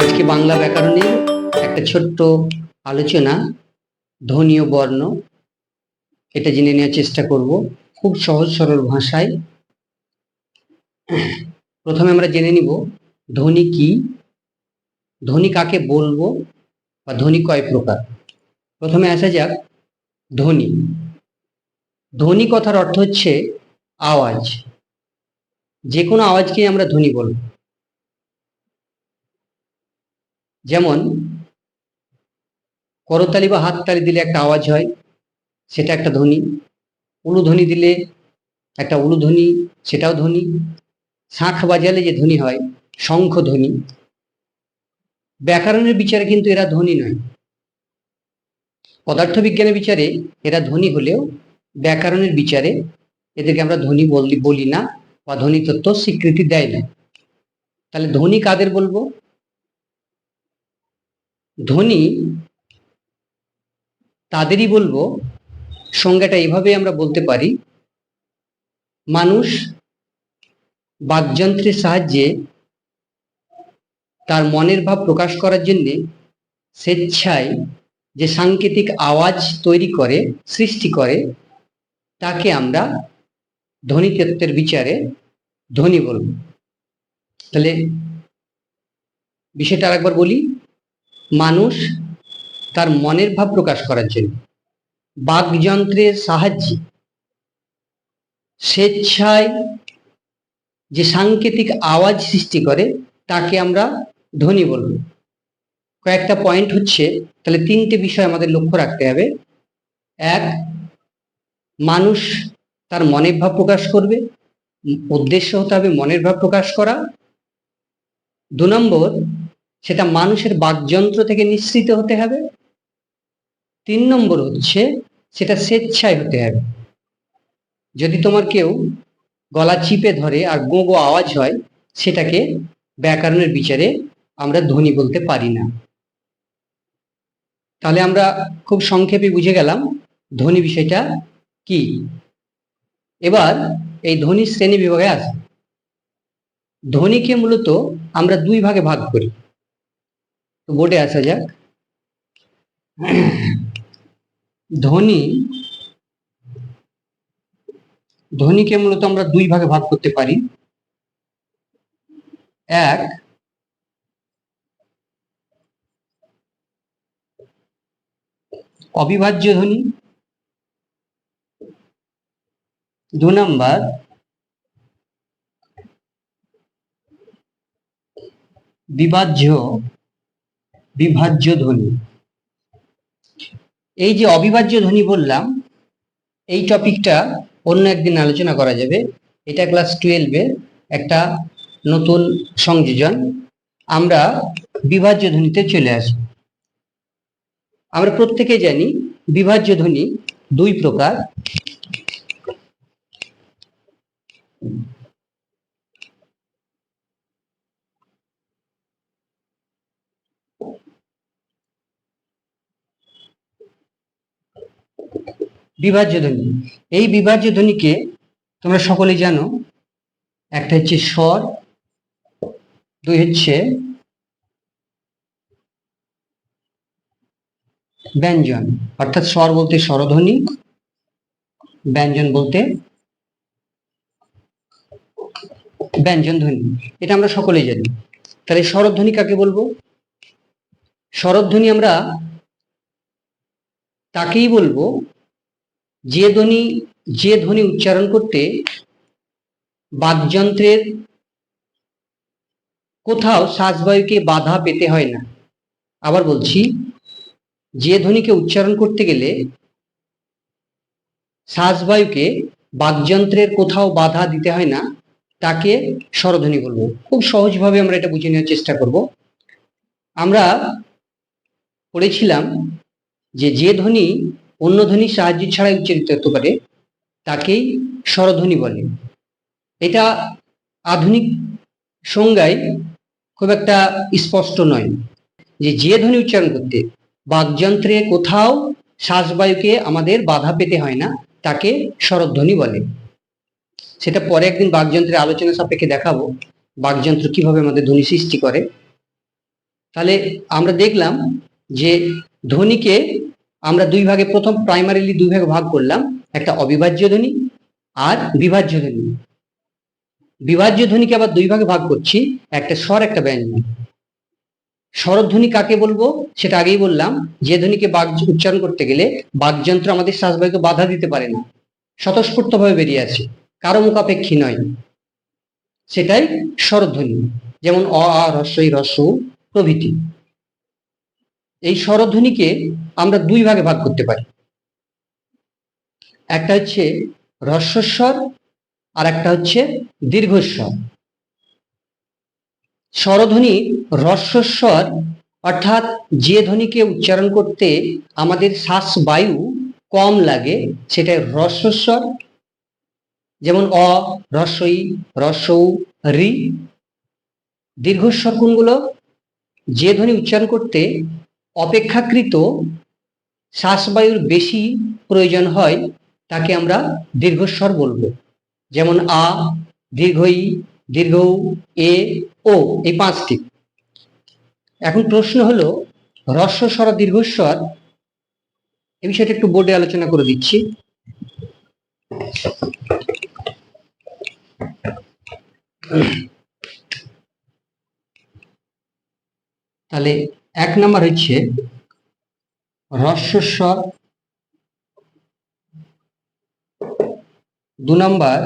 আজকে বাংলা ব্যাকরণের একটা ছোট্ট আলোচনা ধ্বনি ও বর্ণ, এটা জেনে নেওয়ার চেষ্টা করব। খুব সহজ, সরল ভাষায়। প্রথমে আমরা জেনে নিব ধ্বনি কি, ধ্বনি কাকে বলব বা ধ্বনি কয় প্রকার। প্রথমে আসা যাক ধ্বনি। ধ্বনি কথার অর্থ হচ্ছে আওয়াজ। যে কোনো আওয়াজকে আমরা ধ্বনি বলব। যেমন, করতালি বা হাততালি দিলে একটা আওয়াজ হয়, সেটা একটা ধ্বনি। উলুধ্বনি দিলে একটা উলুধ্বনি, সেটাও ধ্বনি। শাঁখ বাজালে যে ধ্বনি হয়, শঙ্খ ধ্বনি। ব্যাকরণের বিচারে কিন্তু এরা ধ্বনি নয়। পদার্থবিজ্ঞানের বিচারে এরা ধ্বনি হলেও ব্যাকরণের বিচারে এদেরকে আমরা ধ্বনি বলি বলি না বা ধ্বনি তত্ত্ব স্বীকৃতি দেয় না। তাহলে ধ্বনি কাদের বলব? ধ্বনি তাদেরই বলব, সংজ্ঞাটা এভাবে আমরা বলতে পারি, মানুষ বাকযন্ত্রের সাহায্যে তার মনের ভাব প্রকাশ করার জন্যে স্বেচ্ছায় যে সাংকেতিক আওয়াজ তৈরি করে, সৃষ্টি করে, তাকে আমরা ধ্বনিতত্ত্বের বিচারে ধ্বনি বলব। তাহলে বিষয়টা আরেকবার বলি। মানুষ তার মনের ভাব প্রকাশ করার জন্য। বাকযন্ত্রের সাহায্যে স্বেচ্ছায় যে সাংকেতিক আওয়াজ সৃষ্টি করে, তাকে আমরা ধ্বনি বলব। কয়েকটা পয়েন্ট হচ্ছে, তাহলে তিনটে বিষয় আমাদের লক্ষ্য রাখতে হবে। এক, মানুষ তার মনের ভাব প্রকাশ করবে, উদ্দেশ্য হতে হবে মনের ভাব প্রকাশ করা। দু নম্বর সেটা মানুষের বাকযন্ত্র থেকে নিঃসৃত হতে হবে। তিন নম্বর হচ্ছে সেটা স্বেচ্ছায় হতে হবে। যদি তোমার কেউ গলা চিপে ধরে আর গো গো আওয়াজ হয়, সেটাকে ব্যাকরণের বিচারে আমরা ধ্বনি বলতে পারি না। তাহলে আমরা খুব সংক্ষেপে বুঝে গেলাম ধ্বনি বিষয়টা কি। এবার এই ধ্বনি শ্রেণি বিভাগে আছে ধ্বনিকে মূলত আমরা দুই ভাগে ভাগ করি। তো বোর্ডে আসা যাক। ধ্বনি ধ্বনিকে মূলত আমরা দুই ভাগে ভাগ করতে পারি। এক, অবিভাজ্য ধ্বনি দু নম্বর, বিভাজ্য বিভাজ্য ধ্বনি। এই যে অবিভাজ্য ধ্বনি বললাম, এই টপিকটা অন্য একদিন আলোচনা করা যাবে। এটা ক্লাস টুয়েলভে একটা নতুন সংযোজন। আমরা বিভাজ্য ধ্বনিতে চলে আসব। আমরা প্রত্যেকে জানি বিভাজ্য ধ্বনি দুই প্রকার। বিভাজ্য ধ্বনি। এই বিভাজ্য ধ্বনিকে তোমরা সকলে জানো, একটা হচ্ছে স্বর, দুই হচ্ছে ব্যঞ্জন। অর্থাৎ স্বর বলতে স্বরধ্বনি, ব্যঞ্জন বলতে ব্যঞ্জন ধ্বনি। এটা আমরা সকলেই জানি। তাহলে স্বরধ্বনি কাকে বলব? স্বরধ্বনি আমরা তাকেই বলব যে ধ্বনি যে ধ্বনি উচ্চারণ করতে বাকযন্ত্রের কোথাও শ্বাসবায়ুকে বাধা পেতে হয় না। আবার বলছি, যে ধ্বনিকে উচ্চারণ করতে গেলে শ্বাসবায়ুকে বাকযন্ত্রের কোথাও বাধা দিতে হয় না, তাকে স্বরধ্বনি বলব। খুব সহজভাবে আমরা এটা বুঝে নেওয়ার চেষ্টা করব। আমরা পড়েছিলাম যে যে ধ্বনি অন্য ধ্বনির সাহায্য ছাড়াই উচ্চারিত হতে পারে, তাকেই স্বরধ্বনি বলে। এটা আধুনিক সংজ্ঞায় খুব একটা স্পষ্ট নয় যে যে ধ্বনি উচ্চারণ করতে বাকযন্ত্রে কোথাও শ্বাসবায়ুকে আমাদের বাধা পেতে হয় না, তাকে স্বরধ্বনি বলে। সেটা পরে একদিন বাকযন্ত্রের আলোচনা সাপেক্ষে দেখাবো বাকযন্ত্র কীভাবে আমাদের ধ্বনি সৃষ্টি করে। তাহলে আমরা দেখলাম যে ধ্বনিকে আমরা দুই ভাগে, প্রথম প্রাইমারিলি দুই ভাগে ভাগ করলাম, একটা অবিভাজ্য ধ্বনি আর বিভাজ্য ধ্বনি। বিভাজ্য ধ্বনিকে আবার দুই ভাগে ভাগ করছি, একটা স্বর, একটা ব্যঞ্জন। স্বরধ্বনি কাকে বলব? সেটা আগেই বললাম, যে ধ্বনিকে বাক, উচ্চারণ করতে গেলে বাকযন্ত্র আমাদের শ্বাসবায়ুকে বাধা দিতে পারে না। স্বতঃস্ফূর্তভাবে বেরিয়ে আসে, কারও মুখাপেক্ষী নয়। সেটাই স্বরধ্বনি, যেমন অ, আ রস্বই রস্য প্রভৃতি। এই স্বরধ্বনিকে আমরা দুই ভাগে ভাগ করতে পারি। একটা হচ্ছে রস্বস্বর আর একটা হচ্ছে দীর্ঘস্বর। স্বরধ্বনি রস্বস্বর অর্থাৎ যে ধ্বনিকে উচ্চারণ করতে আমাদের শ্বাস বায়ু কম লাগে সেটা রস্বস্বর। যেমন অ রস্বই রস্যৌ রি। দীর্ঘস্বর কোনগুলো? যে ধ্বনি উচ্চারণ করতে অপেক্ষাকৃত শ্বাসবায়ুর বেশি প্রয়োজন হয়, তাকে আমরা দীর্ঘস্বর বলব। যেমন আ দীর্ঘই দীর্ঘ এ, ও, এই পাঁচটি। এখন প্রশ্ন হলো হ্রস্ব স্বর আর দীর্ঘস্বর এই বিষয়টা একটু বোর্ডে আলোচনা করে দিচ্ছি। তাহলে এক নাম্বার হচ্ছে হ্রস্বস্বর দু নাম্বার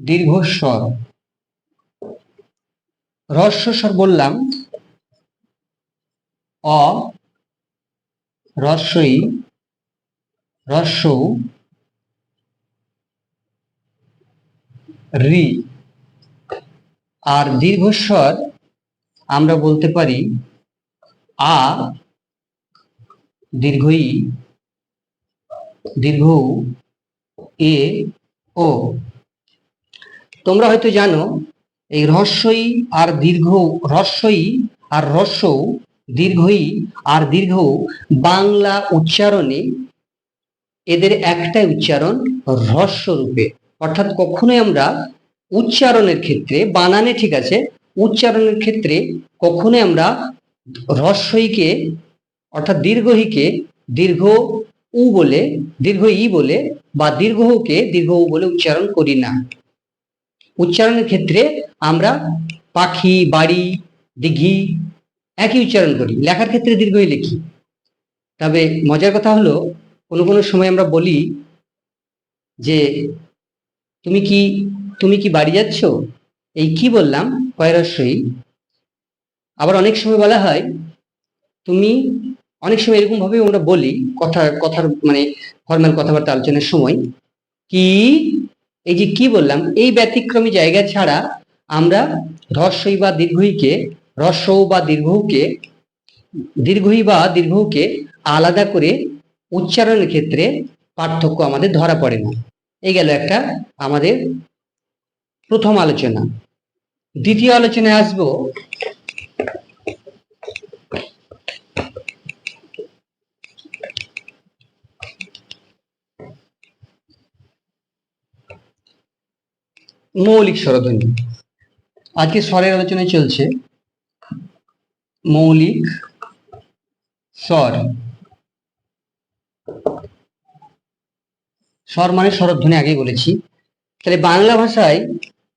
দীর্ঘস্বর। হ্রস্বস্বর বললাম, অ রস্বই রস্য রি। আর দীর্ঘস্বর আমরা বলতে পারি আ দীর্ঘই দীর্ঘ এ ও। তোমরা হয়তো জানো, এই রহস্যই আর দীর্ঘ, রহস্যই আর রস্য দীর্ঘই আর দীর্ঘ বাংলা উচ্চারণে এদের একটাই উচ্চারণ হ্রস্ব রূপে অর্থাৎ কখনোই আমরা উচ্চারণের ক্ষেত্রে বানানে ঠিক আছে উচ্চারণের ক্ষেত্রে কখনোই আমরা হ্রস্বইকে অর্থাৎ দীর্ঘহিকে, দীর্ঘ উ বলে, দীর্ঘ ই বলে বা দীর্ঘকে দীর্ঘ উ বলে উচ্চারণ করি না। উচ্চারণের ক্ষেত্রে আমরা পাখি, বাড়ি, দিঘি একই উচ্চারণ করি। লেখার ক্ষেত্রে দীর্ঘই লিখি। তবে মজার কথা হলো, কোনো কোনো সময় আমরা বলি যে, তুমি কি তুমি কি বাড়ি যাচ্ছ? এই কি বললাম? কয়রস্যই আবার অনেক সময় বলা হয়, তুমি অনেক সময় এরকম ভাবে আমরা বলি কথা কথার মানে ফর্মাল কথাবার্তা আলোচনার সময়, কি, এই যে কি বললাম, এই ব্যতিক্রমী জায়গা ছাড়া আমরা হ্রস্বই বা দীর্ঘইকে হ্রস্ব বা দীর্ঘকে, দীর্ঘই বা দীর্ঘকে আলাদা করে উচ্চারণের ক্ষেত্রে পার্থক্য আমাদের ধরা পড়ে না। এই গেল একটা আমাদের প্রথম আলোচনা। দ্বিতীয় আলোচনায় আসব। মৌলিক স্বরধ্বনি আজকে স্বরের আলোচনায় চলছে মৌলিক স্বর। স্বর মানে স্বরধ্বনি আগেই বলেছি। তাহলে বাংলা ভাষায়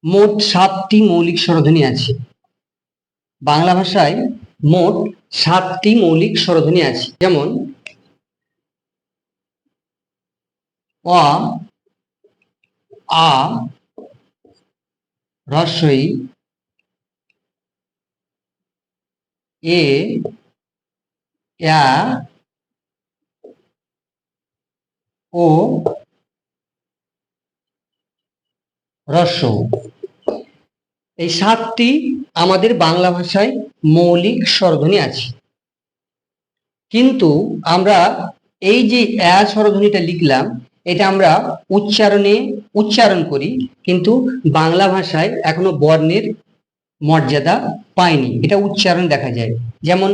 মোট সাতটি মৌলিক স্বরধ্বনি আছে। বাংলা ভাষায় মোট সাতটি মৌলিক স্বরধ্বনি আছে। যেমন, অ, আ রস্বই এ এ ও রস্য এই সাতটি আমাদের বাংলা ভাষায় মৌলিক স্বরধ্বনি আছে। কিন্তু আমরা এই যে অ্যা স্বরধ্বনিটা লিখলাম, এটা আমরা উচ্চারণে উচ্চারণ করি, কিন্তু বাংলা ভাষায় এখনও বর্ণের মর্যাদা পায়নি এটা উচ্চারণ দেখা যায়। যেমন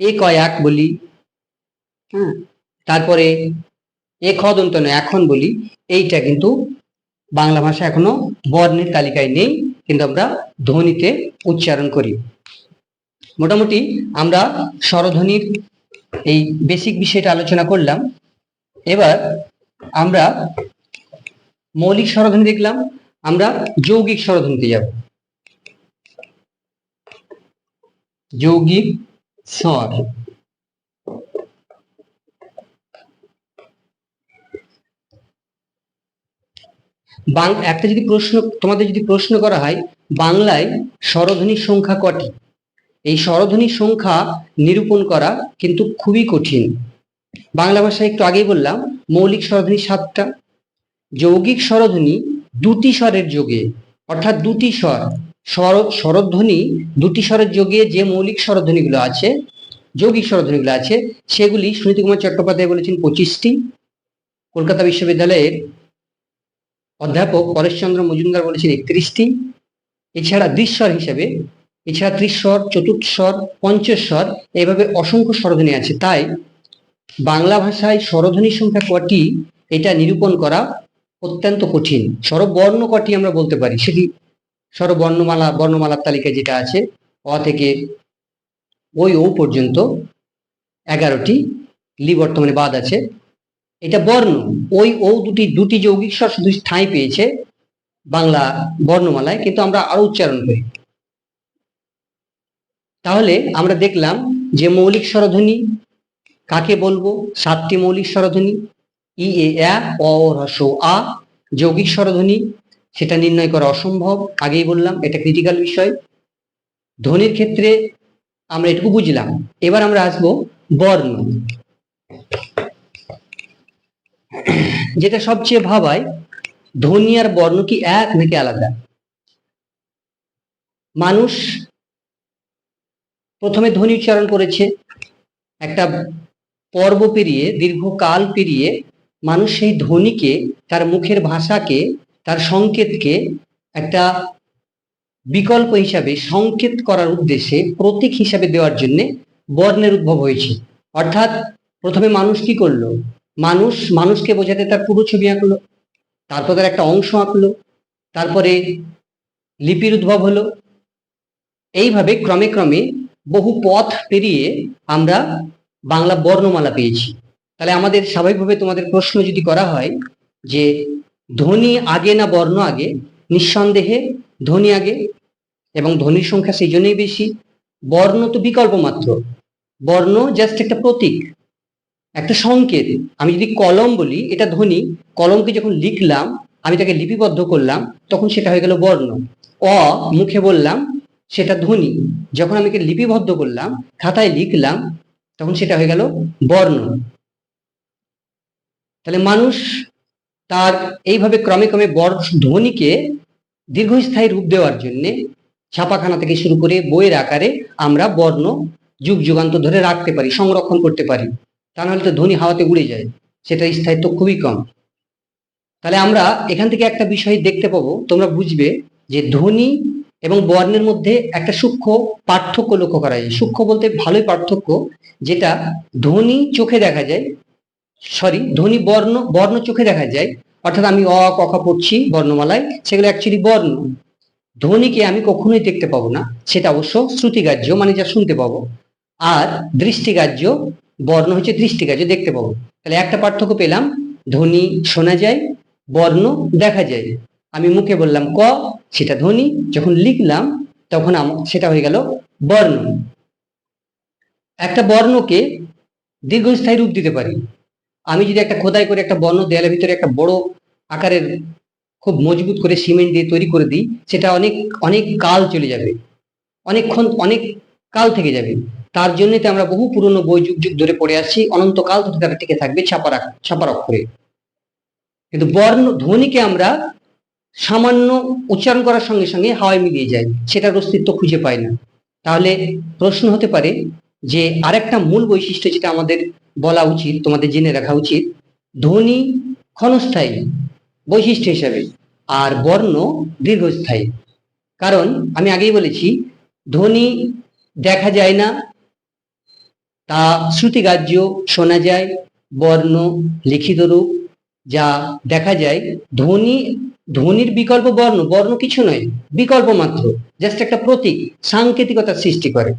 এ কয়াক বলি হ্যাঁ তারপরে এ খদন্ত এখন বলি, এইটা কিন্তু বাংলা ভাষা এখনও বর্ণের তালিকায় নেই, কিন্তু আমরা ধ্বনিতে উচ্চারণ করি। মোটামুটি আমরা স্বরধ্বনির এই বেসিক বিষয়টা আলোচনা করলাম। এবার আমরা মৌলিক স্বরধ্বনি দেখলাম, আমরা যৌগিক স্বরধ্বনিতে যাব। যৌগিক স্বর। বাং একটা যদি প্রশ্ন, তোমাদের যদি প্রশ্ন করা হয়, বাংলায় স্বরধ্বনির সংখ্যা কটি? এই স্বরধ্বনির সংখ্যা নিরূপণ করা কিন্তু খুবই কঠিন। বাংলা ভাষায় একটু আগেই বললাম, মৌলিক স্বরধ্বনি সাতটা, যৌগিক স্বরধ্বনি দুটি স্বরের যোগে, অর্থাৎ দুটি স্বর। স্বর স্বরধ্বনি দুটি স্বরের যোগে যে মৌলিক স্বরধ্বনিগুলো আছে, যৌগিক স্বরধ্বনিগুলো আছে, সেগুলি সুনীতি কুমার চট্টোপাধ্যায় বলেছেন পঁচিশটি। কলকাতা বিশ্ববিদ্যালয়ের অধ্যাপক পরেশচন্দ্র মজুমদার বলেছেন একত্রিশটি। এছাড়া দৃশ্বর হিসেবে, এছাড়া ত্রিস্বর চতুর্স্বর পঞ্চস্বর এইভাবে অসংখ্য স্বরধ্বনি আছে। তাই বাংলা ভাষায় স্বরধ্বনির সংখ্যা কটি? এটা নিরূপণ করা অত্যন্ত কঠিন। স্বরবর্ণ কটি আমরা বলতে পারি? সেটি স্বরবর্ণমালা, বর্ণমালার তালিকায় যেটা আছে, অ থেকে ওই ও পর্যন্ত এগারোটি। লি বর্তমানে বাদ আছে। এটা বর্ণ। ওই ও দুটি দুটি যৌগিক স্বর শুধু ঠাঁই পেয়েছে বাংলা বর্ণমালায়, কিন্তু আমরা আরও উচ্চারণ করি। তাহলে আমরা দেখলাম যে মৌলিক স্বরধ্বনি, কাকে বলব? সাতটি মৌলিক স্বরধ্বনি, ই, এ অ আ, যৌগিক স্বরধ্বনি, সেটা নির্ণয় করা অসম্ভব, আগেই বললাম, এটা ক্রিটিক্যাল বিষয়। ধ্বনির ক্ষেত্রে আমরা এটুকু বুঝলাম। এবার আমরা আসব বর্ণ। যেটা সবচেয়ে ভাবায় ধ্বনি আর বর্ণ কি এক নাকি আলাদা? মানুষ প্রথমে ধ্বনি উচ্চারণ করেছে, একটা পর্ব পেরিয়ে, দীর্ঘকাল পেরিয়ে মানুষ সেই ধ্বনিকে তার মুখের ভাষাকে, তার সংকেতকে একটা বিকল্প হিসাবে, সংকেত করার উদ্দেশ্যে প্রতীক হিসাবে দেওয়ার জন্য বর্ণের উদ্ভব হয়েছে। অর্থাৎ প্রথমে মানুষ কি করল? মানুষ, মানুষকে বোঝাতে তার পুরো ছবি আঁকলো, তারপর তার একটা অংশ আঁকলো, তারপরে লিপির উদ্ভব হলো। এইভাবে ক্রমে ক্রমে বহু পথ পেরিয়ে আমরা বাংলা বর্ণমালা পেয়েছি। তাহলে আমাদের স্বাভাবিকভাবে তোমাদের প্রশ্ন যদি করা হয় যে, ধ্বনি আগে না বর্ণ আগে? নিঃসন্দেহে ধ্বনি আগে, এবং ধ্বনির সংখ্যা সেই জন্যই বেশি। বর্ণ তো বিকল্প মাত্র। বর্ণ জাস্ট একটা প্রতীক। একটা সংকেত। আমি যদি কলম বলি, এটা ধ্বনি, কলমকে যখন লিখলাম, আমি তাকে লিপিবদ্ধ করলাম, তখন সেটা হয়ে গেল বর্ণ। অ, মুখে বললাম, সেটা ধ্বনি। যখন আমি লিপিবদ্ধ করলাম, খাতায় লিখলাম, তখন সেটা হয়ে গেল বর্ণ। তাহলে মানুষ তার এইভাবে ক্রমে ক্রমে বর্ণ ধ্বনিকে দীর্ঘস্থায়ী রূপ দেওয়ার জন্যে ছাপাখানা থেকে শুরু করে বইয়ের আকারে আমরা বর্ণ, যুগ যুগান্ত ধরে রাখতে পারি, সংরক্ষণ করতে পারি। তা নাহলে তো ধ্বনি হাওয়াতে উড়ে যায়। সেটা স্থায়িত্ব খুবই কম। তাহলে আমরা এখান থেকে একটা বিষয় দেখতে পাবো। তোমরা বুঝবে যে ধ্বনি এবং বর্ণের মধ্যে একটা সূক্ষ্ম পার্থক্য লক্ষ্য করা যায়। সূক্ষ্ম বলতে ভালোই পার্থক্য, যেটা ধ্বনি চোখে দেখা যায় সরি ধ্বনি বর্ণ বর্ণ চোখে দেখা যায়, অর্থাৎ আমি অ, ক, খ পড়ছি বর্ণমালায়, সেগুলো অ্যাকচুয়ালি বর্ণ। ধ্বনিকে আমি কখনোই দেখতে পাবো না, সেটা অবশ্য শ্রুতিগ্রাহ্য মানে যা শুনতে পাবো। আর দৃষ্টিগ্রাহ্য বর্ণ হচ্ছে দৃষ্টিগ্রাহ্য দেখতে পাবো। তাহলে একটা পার্থক্য পেলাম, ধ্বনি শোনা যায়, বর্ণ দেখা যায়। আমি মুখে বললাম ক, সেটা ধ্বনি, যখন লিখলাম, তখন সেটা হয়ে গেল বর্ণ। একটা বর্ণকে দীর্ঘস্থায়ী রূপ দিতে পারি। আমি যদি একটা খোদাই করে একটা বর্ণ দেয়ালের ভিতরে একটা বড় আকারের খুব মজবুত করে সিমেন্ট দিয়ে তৈরি করে দিই, সেটা অনেক অনেক কাল চলে যাবে। অনেকক্ষণ, অনেক কাল থেকে যাবে। তার জন্যই আমরা বহু পুরনো বই যুগ যুগ ধরে পড়ে আসছি, অনন্তকাল ধরে তারা টিকে থাকবে ছাপার ছাপার অক্ষরে। কিন্তু বর্ণ, ধ্বনিকে আমরা সামান্য উচ্চারণ করার সঙ্গে সঙ্গে হাওয়ায় মিলিয়ে যায় সেটার অস্তিত্ব খুঁজে পাই না। তাহলে প্রশ্ন হতে পারে যে আরেকটা মূল বৈশিষ্ট্য যেটা আমাদের বলা উচিত, তোমাদের জেনে রাখা উচিত, ধ্বনি ক্ষণস্থায়ী বৈশিষ্ট্য হিসাবে আর বর্ণ দীর্ঘস্থায়ী। কারণ আমি আগেই বলেছি, ধ্বনি দেখা যায় না তা শ্রুতিগ্রাহ্য শোনা যায়, বর্ণ, লিখিত রূপ, যা দেখা যায়। ধ্বনি, ধ্বনির বিকল্প বর্ণ বর্ণ কিছু নয়, বিকল্প মাত্র জাস্ট একটা প্রতীক সাংকেতিকতার সৃষ্টি করে।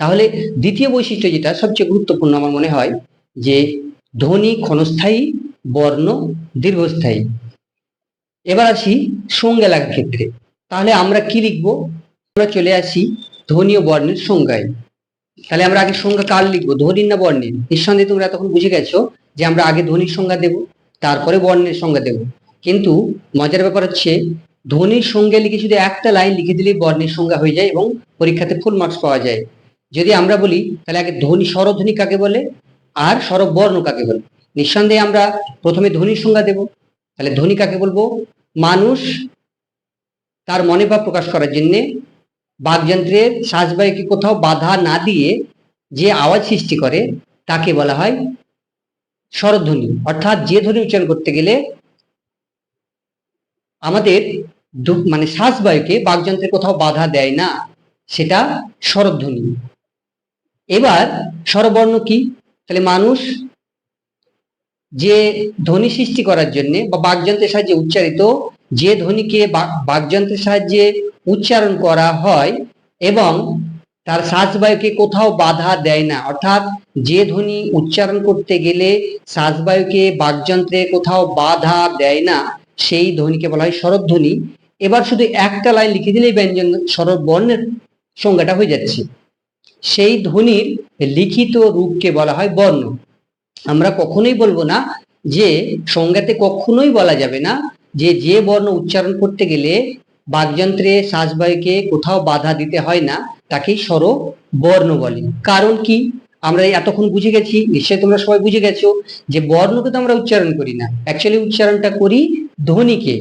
তাহলে দ্বিতীয় বৈশিষ্ট্য যেটা, সবচেয়ে গুরুত্বপূর্ণ আমার মনে হয়, যে ধ্বনি ক্ষণস্থায়ী, বর্ণ দীর্ঘস্থায়ী। এবার আসি সংজ্ঞা লেখার ক্ষেত্রে তাহলে আমরা কি লিখব? আমরা চলে আসি ধ্বনি ও বর্ণের সংজ্ঞায়। তাহলে আমরা আগে সংজ্ঞা কার লিখব? ধ্বনির না বর্ণের? নিঃসন্দেহে তোমরা তখন বুঝে গেছো যে আমরা আগে ধ্বনির সংজ্ঞা দেব, তারপরে বর্ণের সংজ্ঞা দেব। কিন্তু মজার ব্যাপার হচ্ছে ধ্বনির সংজ্ঞা লিখে শুধু একটা লাইন লিখে দিলেই বর্ণের সংজ্ঞা হয়ে যায় এবং পরীক্ষাতে ফুল মার্কস পাওয়া যায়। যদি আমরা বলি, তাহলে আগে ধ্বনি স্বরধ্বনি কাকে বলে? আর স্বরবর্ণ কাকে বলে? নিঃসন্দেহে আমরা প্রথমে ধ্বনির সংজ্ঞা দেব। তাহলে ধ্বনি কাকে বলব? মানুষ তার মনে ভাব প্রকাশ করার জন্যে বাকযন্ত্রের শ্বাসবায়ুকে কোথাও বাধা না দিয়ে যে আওয়াজ সৃষ্টি করে, তাকে বলা হয় স্বরধ্বনি। অর্থাৎ যে ধ্বনি উচ্চারণ করতে গেলে আমাদের মানে শ্বাসবায়ুকে বাকযন্ত্রের কোথাও বাধা দেয় না, সেটা স্বরধ্বনি। এবার স্বরবর্ণ কি? তাহলে মানুষ যে ধ্বনি সৃষ্টি করার জন্য বা বাকযন্ত্রের সাহায্যে উচ্চারিত যে ধ্বনিকে বাকযন্ত্রের সাহায্যে উচ্চারণ করা হয় এবং তার শ্বাসবায়ুকে কোথাও বাধা দেয় না। অর্থাৎ যে ধ্বনি উচ্চারণ করতে গেলে শ্বাসবায়ুকে বাকযন্ত্রে কোথাও বাধা দেয় না, সেই ধ্বনিকে বলা হয় স্বরধ্বনি। এবার শুধু একটা লাইন লিখে দিলেই ব্যঞ্জন স্বর বর্ণের সংজ্ঞাটা হয়ে যাচ্ছে। সেই ধ্বনির লিখিত রূপকে বলা হয় বর্ণ। আমরা কখনোই বলব না যে সংজ্ঞাতে কখনোই বলা যাবে না। যে যে বর্ণ উচ্চারণ করতে গেলে বাকযন্ত্রে শ্বাসবায়ুকে কোথাও বাধা দিতে হয় না, তাকেই স্বর বর্ণ বলে। কারণ কি? আমরা এতক্ষণ বুঝে গেছি, নিশ্চয়ই তোমরা সবাই বুঝে গেছো, যে বর্ণকে তো আমরা উচ্চারণ করি না। অ্যাকচুয়ালি উচ্চারণটা করি ধ্বনিকে।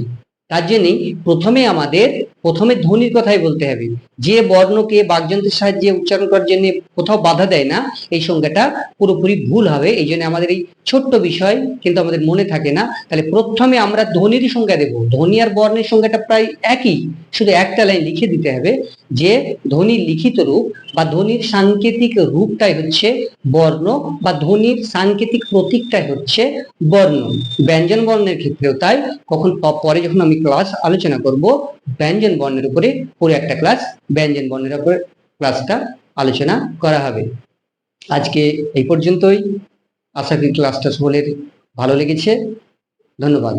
তার জন্যই প্রথমে আমাদের, প্রথমে ধ্বনির কথাই বলতে হবে। যে বর্ণকে বাকযন্ত্রের সাহায্যে উচ্চারণ করার জন্য কোথাও বাধা দেয় না, এই সংজ্ঞাটা পুরোপুরি ভুল হবে। এই জন্য আমাদের এই ছোট্ট বিষয় কিন্তু আমাদের মনে থাকে না। তাহলে প্রথমে আমরা ধ্বনিরই সংজ্ঞা দেব। ধ্বনি আর বর্ণের সংজ্ঞাটা প্রায় একই। শুধু একটা লাইন লিখে দিতে হবে যে ধ্বনির লিখিত রূপ বা ধ্বনির সাংকেতিক রূপটাই হচ্ছে বর্ণ বা ধ্বনির সাংকেতিক প্রতীকটাই হচ্ছে বর্ণ। ব্যঞ্জন বর্ণের ক্ষেত্রেও তাই। কখন পরে যখন আমি ক্লাস আলোচনা করব। ব্যঞ্জন বর্ণের উপরে পুরো একটা ক্লাস ব্যঞ্জন বর্ণের উপরে ক্লাসটা আলোচনা করা হবে। আজকে এই পর্যন্তই। আশা করি ক্লাসটা সকলের ভালো লেগেছে। ধন্যবাদ।